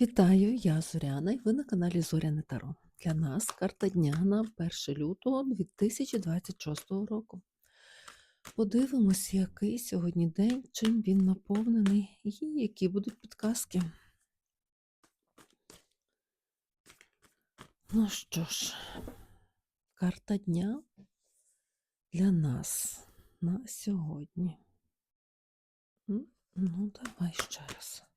Вітаю, я Зоряна, і ви на каналі Зоряне Таро. Для нас карта дня на 1 лютого 2026 року. Подивимось, який сьогодні день, чим він наповнений і які будуть підказки. Ну що ж, карта дня для нас на сьогодні. Ну, давай ще раз.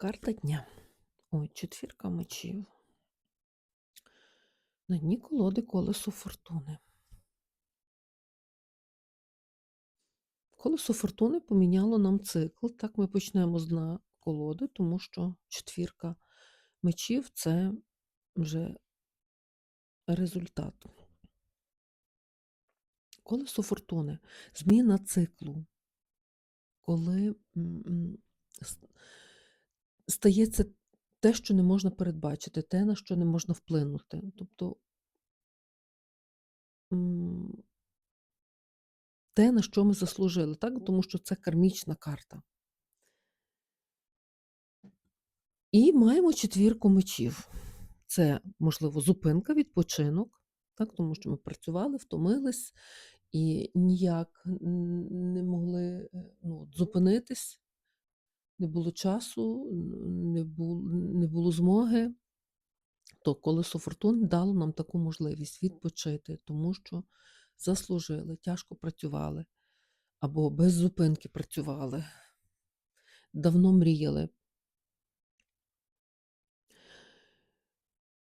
Карта дня. Ой, четвірка мечів. На дні колоди колесо фортуни. Колесо фортуни поміняло нам цикл. Так ми почнемо з дна колоди, тому що четвірка мечів це вже результат. Колесо фортуни зміна циклу. Коли стається те, що не можна передбачити, те, на що не можна вплинути. Тобто те, на що ми заслужили, так? тому що це кармічна карта. І маємо четвірку мечів. Це, можливо, зупинка, відпочинок, так? тому що ми працювали, втомились і ніяк не могли е, ну, зупинитись, не було часу, не було, не було змоги. То колесо фортуни дало нам таку можливість відпочити, тому що заслужили, тяжко працювали або без зупинки працювали, давно мріяли.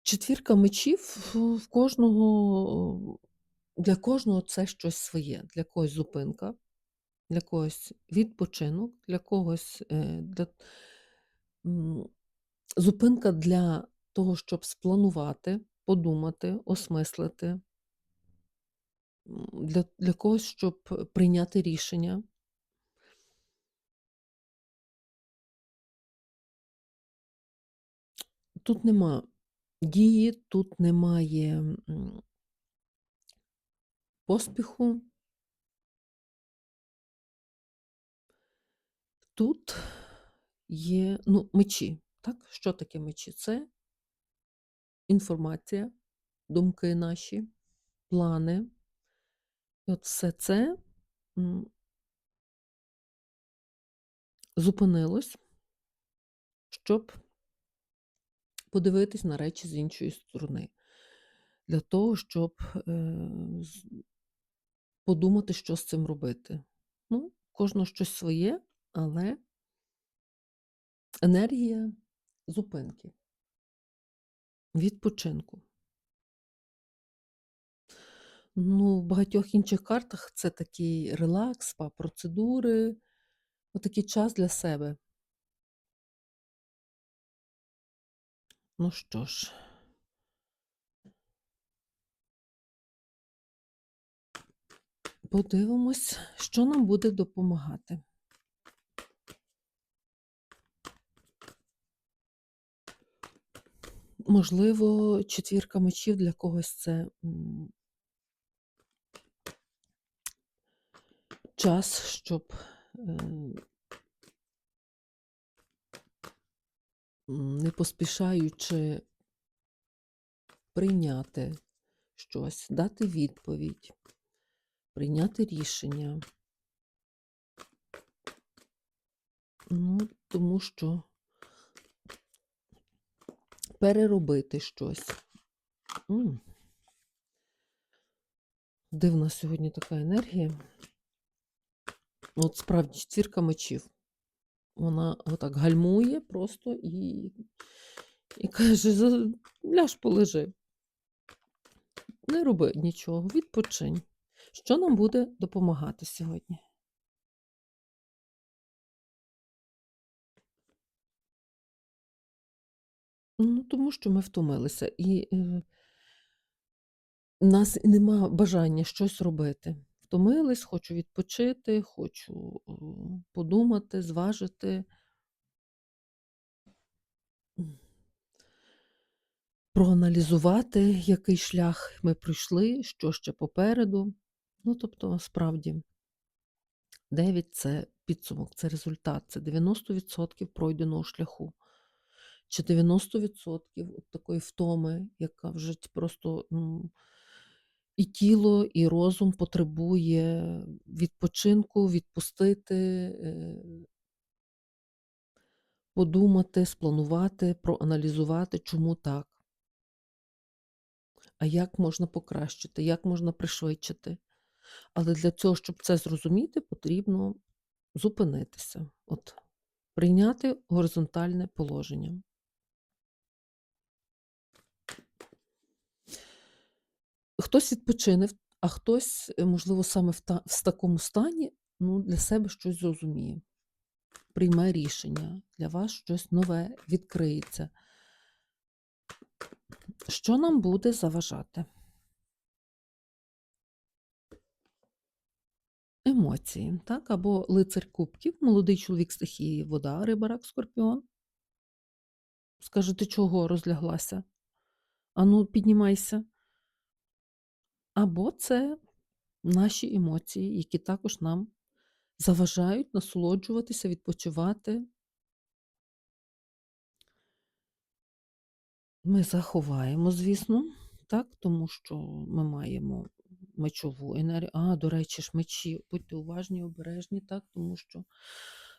Четвірка мечів в кожного, для кожного це щось своє. Для когось зупинка, для когось відпочинок, для когось е, для, зупинка для того, щоб спланувати, подумати, осмислити, для, для когось, щоб прийняти рішення. Тут нема дії, тут немає поспіху. Тут є ну, мечі. Так? Що таке мечі? Це інформація, думки наші, плани. І от все це зупинилось, щоб подивитись на речі з іншої сторони. Для того, щоб е, подумати, що з цим робити. Ну, кожного щось своє, але енергія зупинки, відпочинку. Ну, в багатьох інших картах це такий релакс, спа-процедури, отакий час для себе. Ну що ж, подивимось, що нам буде допомагати. Можливо, четвірка мечів для когось це час, щоб е, не поспішаючи прийняти щось, дати відповідь, прийняти рішення. Ну, тому що переробити щось. М. Дивна сьогодні така енергія. От справді четвірка мечів. Вона отак гальмує просто і, і каже: ляж полежи. Не роби нічого, відпочинь. Що нам буде допомагати сьогодні? Ну, тому що ми втомилися, і е, нас нема бажання щось робити. Втомились, хочу відпочити, хочу е, подумати, зважити. Проаналізувати, який шлях ми пройшли, що ще попереду. Ну, тобто, справді, 9 це підсумок, це результат, це 90% пройденого шляху. Чи 90% от такої втоми, яка вже просто, ну, і тіло, і розум потребує відпочинку, відпустити, е подумати, спланувати, проаналізувати, чому так. А як можна покращити, як можна пришвидшити. Але для цього, щоб це зрозуміти, потрібно зупинитися, от, прийняти горизонтальне положення. Хтось відпочине, а хтось, е, можливо, саме в та в такому стані, ну, для себе щось зрозуміє, прийме рішення, для вас щось нове відкриється. Що нам буде заважати? Емоції, так, або лицар кубків, молодий чоловік стихії вода, риба, рак, скорпіон. Скаже: "Ти чого розляглася? Ану, піднімайся". Або це наші емоції, які також нам заважають насолоджуватися, відпочивати. Ми заховаємо, звісно, так, тому що ми маємо мечову енергію. А, до речі ж, мечі, будьте уважні обережні, так, тому що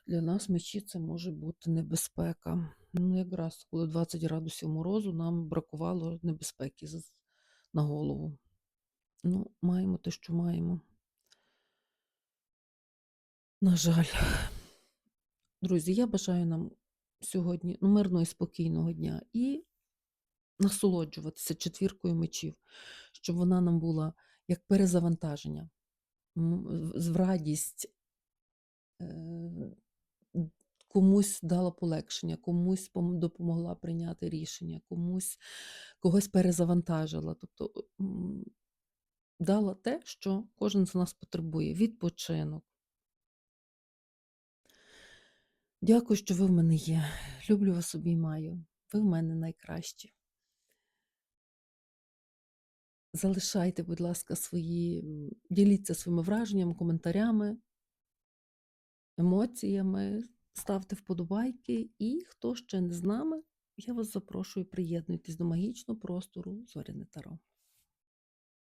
для нас мечі це може бути небезпека. Ну, якраз коли 20 градусів морозу, нам бракувало небезпеки на голову. Ну, маємо те, що маємо. На жаль. Друзі, я бажаю нам сьогодні, ну, мирного і спокійного дня і насолоджуватися четвіркою мечів, щоб вона нам була як перезавантаження, в радість. Е, комусь дала полегшення, комусь допомогла прийняти рішення, комусь когось перезавантажила. Тобто, дала те, що кожен з нас потребує: відпочинок. Дякую, що ви в мене є. Люблю вас, обіймаю. Ви в мене найкращі. Залишайте, будь ласка, свої діліться своїми враженнями, коментарями. Емоціями, ставте вподобайки. І хто ще не з нами, я вас запрошую, приєднуйтесь до магічного простору Зоряне Таро.